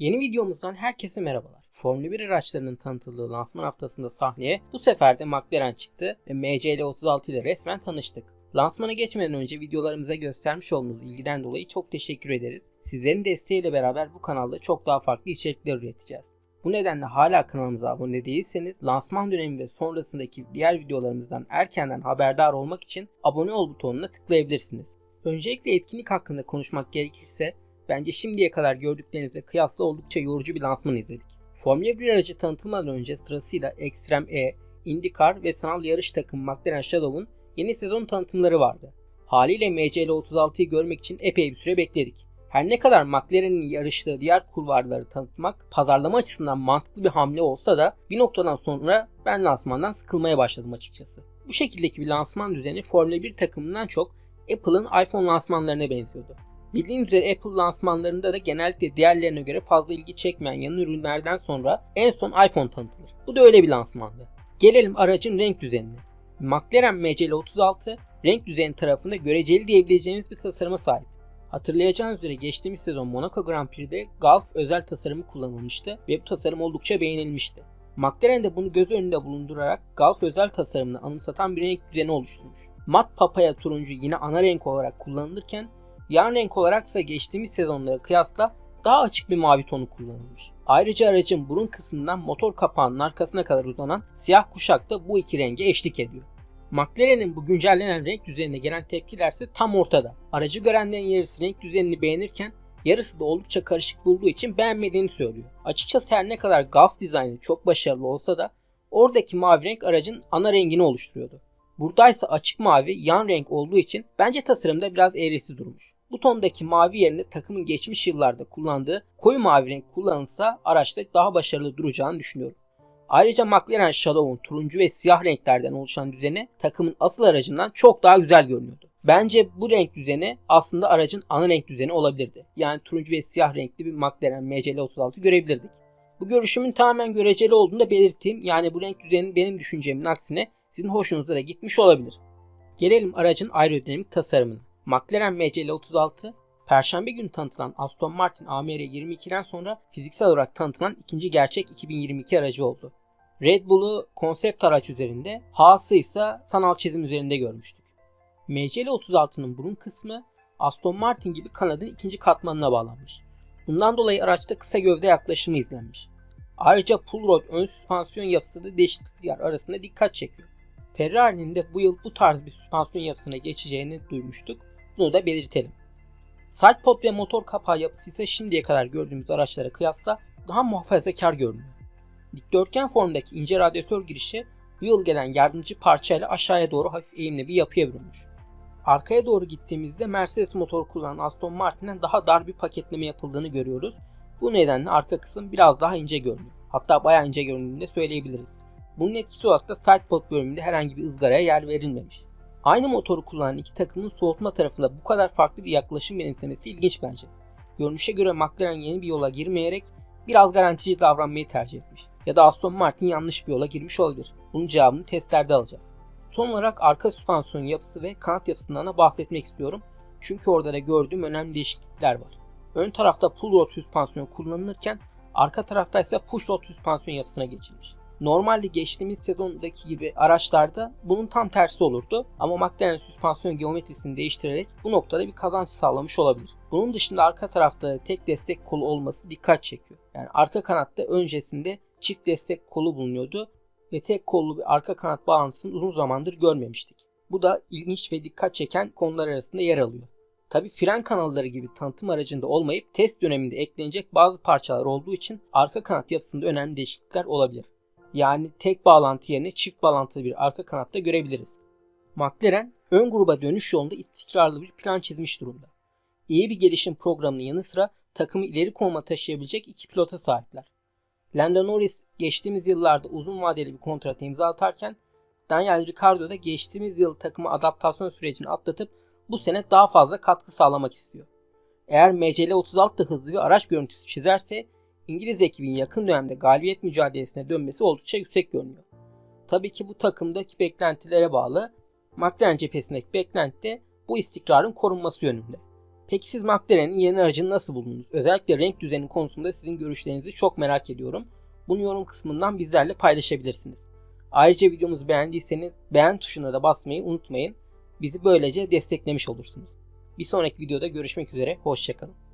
Yeni videomuzdan herkese merhabalar. Formula 1 araçlarının tanıtıldığı lansman haftasında sahneye bu sefer de McLaren çıktı ve MCL36 ile resmen tanıştık. Lansmana geçmeden önce videolarımıza göstermiş olduğunuz ilgiden dolayı çok teşekkür ederiz. Sizlerin desteğiyle beraber bu kanalda çok daha farklı içerikler üreteceğiz. Bu nedenle hala kanalımıza abone değilseniz lansman dönemi ve sonrasındaki diğer videolarımızdan erkenden haberdar olmak için abone ol butonuna tıklayabilirsiniz. Öncelikle etkinlik hakkında konuşmak gerekirse bence şimdiye kadar gördüklerinizle kıyasla oldukça yorucu bir lansman izledik. Formula 1 aracı tanıtılmadan önce sırasıyla Extreme E, IndyCar ve sanal yarış takımı McLaren Shadow'un yeni sezon tanıtımları vardı. Haliyle MCL36'yı görmek için epey bir süre bekledik. Her ne kadar McLaren'in yarıştığı diğer kulvarları tanıtmak pazarlama açısından mantıklı bir hamle olsa da bir noktadan sonra ben lansmandan sıkılmaya başladım açıkçası. Bu şekildeki bir lansman düzeni Formula 1 takımından çok Apple'ın iPhone lansmanlarına benziyordu. Bildiğiniz üzere Apple lansmanlarında da genellikle diğerlerine göre fazla ilgi çekmeyen yan ürünlerden sonra en son iPhone tanıtılır. Bu da öyle bir lansmandı. Gelelim aracın renk düzenine. McLaren MCL36 renk düzeni tarafında göreceli diyebileceğimiz bir tasarıma sahip. Hatırlayacağınız üzere geçtiğimiz sezon Monaco Grand Prix'de Golf özel tasarımı kullanılmıştı ve bu tasarım oldukça beğenilmişti. McLaren de bunu göz önünde bulundurarak Golf özel tasarımını anımsatan bir renk düzeni oluşturmuş. Mat papaya turuncu yine ana renk olarak kullanılırken yan renk olarak ise geçtiğimiz sezonlara kıyasla daha açık bir mavi tonu kullanılmış. Ayrıca aracın burun kısmından motor kapağının arkasına kadar uzanan siyah kuşak da bu iki renge eşlik ediyor. McLaren'in bu güncellenen renk düzenine gelen tepkiler ise tam ortada. Aracı görenlerin yarısı renk düzenini beğenirken yarısı da oldukça karışık bulduğu için beğenmediğini söylüyor. Açıkçası her ne kadar Golf dizaynı çok başarılı olsa da oradaki mavi renk aracın ana rengini oluşturuyordu. Buradaysa açık mavi yan renk olduğu için bence tasarımda biraz eğrisi durmuş. Bu tondaki mavi yerine takımın geçmiş yıllarda kullandığı koyu mavi renk kullanılsa araçta daha başarılı duracağını düşünüyorum. Ayrıca McLaren Shadow'un turuncu ve siyah renklerden oluşan düzeni takımın asıl aracından çok daha güzel görünüyordu. Bence bu renk düzeni aslında aracın ana renk düzeni olabilirdi. Yani turuncu ve siyah renkli bir McLaren MCL36 görebilirdik. Bu görüşümün tamamen göreceli olduğunu da belirteyim. Yani bu renk düzeninin benim düşüncemin aksine sizin hoşunuza da gitmiş olabilir. Gelelim aracın aerodinamik tasarımına. McLaren MCL36 Perşembe günü tanıtılan Aston Martin AMR 22'den sonra fiziksel olarak tanıtılan ikinci gerçek 2022 aracı oldu. Red Bull'u konsept araç üzerinde, Haas'ı ise sanal çizim üzerinde görmüştük. MCL36'nın burun kısmı Aston Martin gibi kanadın ikinci katmanına bağlanmış. Bundan dolayı araçta kısa gövde yaklaşımı izlenmiş. Ayrıca pull rod ön süspansiyon yapısı da değişiklikler arasında dikkat çekiyor. Ferrari'nin de bu yıl bu tarz bir süspansiyon yapısına geçeceğini duymuştuk. Bunu da belirtelim. Sidepod ve motor kapağı yapısı ise şimdiye kadar gördüğümüz araçlara kıyasla daha muhafazakar görünüyor. Dikdörtgen formdaki ince radyatör girişi bu yıl gelen yardımcı parçayla aşağıya doğru hafif eğimli bir yapıya bürünmüş. Arkaya doğru gittiğimizde Mercedes motor kullanan Aston Martin'den daha dar bir paketleme yapıldığını görüyoruz. Bu nedenle arka kısım biraz daha ince görünüyor. Hatta bayağı ince göründüğünü de söyleyebiliriz. Bunun etkisi olarak da sidepod bölümünde herhangi bir ızgaraya yer verilmemiş. Aynı motoru kullanan iki takımın soğutma tarafında bu kadar farklı bir yaklaşım benimsemesi ilginç bence. Görünüşe göre McLaren yeni bir yola girmeyerek biraz garantici davranmayı tercih etmiş. Ya da Aston Martin yanlış bir yola girmiş olabilir. Bunun cevabını testlerde alacağız. Son olarak arka süspansiyon yapısı ve kanat yapısından da bahsetmek istiyorum. Çünkü orada da gördüğüm önemli değişiklikler var. Ön tarafta pull rod süspansiyon kullanılırken arka tarafta ise push rod süspansiyon yapısına geçilmiş. Normalde geçtiğimiz sezondaki gibi araçlarda bunun tam tersi olurdu ama McLaren süspansiyon geometrisini değiştirerek bu noktada bir kazanç sağlamış olabilir. Bunun dışında arka tarafta tek destek kolu olması dikkat çekiyor. Yani arka kanatta öncesinde çift destek kolu bulunuyordu ve tek kollu bir arka kanat bağlantısını uzun zamandır görmemiştik. Bu da ilginç ve dikkat çeken konular arasında yer alıyor. Tabi fren kanalları gibi tanıtım aracında olmayıp test döneminde eklenecek bazı parçalar olduğu için arka kanat yapısında önemli değişiklikler olabilir. Yani tek bağlantı yerine çift bağlantılı bir arka kanatta görebiliriz. McLaren ön gruba dönüş yolunda istikrarlı bir plan çizmiş durumda. İyi bir gelişim programının yanı sıra takımı ileri konuma taşıyabilecek iki pilota sahipler. Lando Norris geçtiğimiz yıllarda uzun vadeli bir kontrat imza atarken Daniel Ricciardo da geçtiğimiz yıl takımı adaptasyon sürecini atlatıp bu sene daha fazla katkı sağlamak istiyor. Eğer MCL36 da hızlı bir araç görüntüsü çizerse İngiliz ekibin yakın dönemde galibiyet mücadelesine dönmesi oldukça yüksek görünüyor. Tabii ki bu takımdaki beklentilere bağlı. McLaren cephesindeki beklenti de bu istikrarın korunması yönünde. Peki siz McLaren'in yeni aracını nasıl buldunuz? Özellikle renk düzeni konusunda sizin görüşlerinizi çok merak ediyorum. Bunu yorum kısmından bizlerle paylaşabilirsiniz. Ayrıca videomuzu beğendiyseniz beğen tuşuna da basmayı unutmayın. Bizi böylece desteklemiş olursunuz. Bir sonraki videoda görüşmek üzere, hoşçakalın.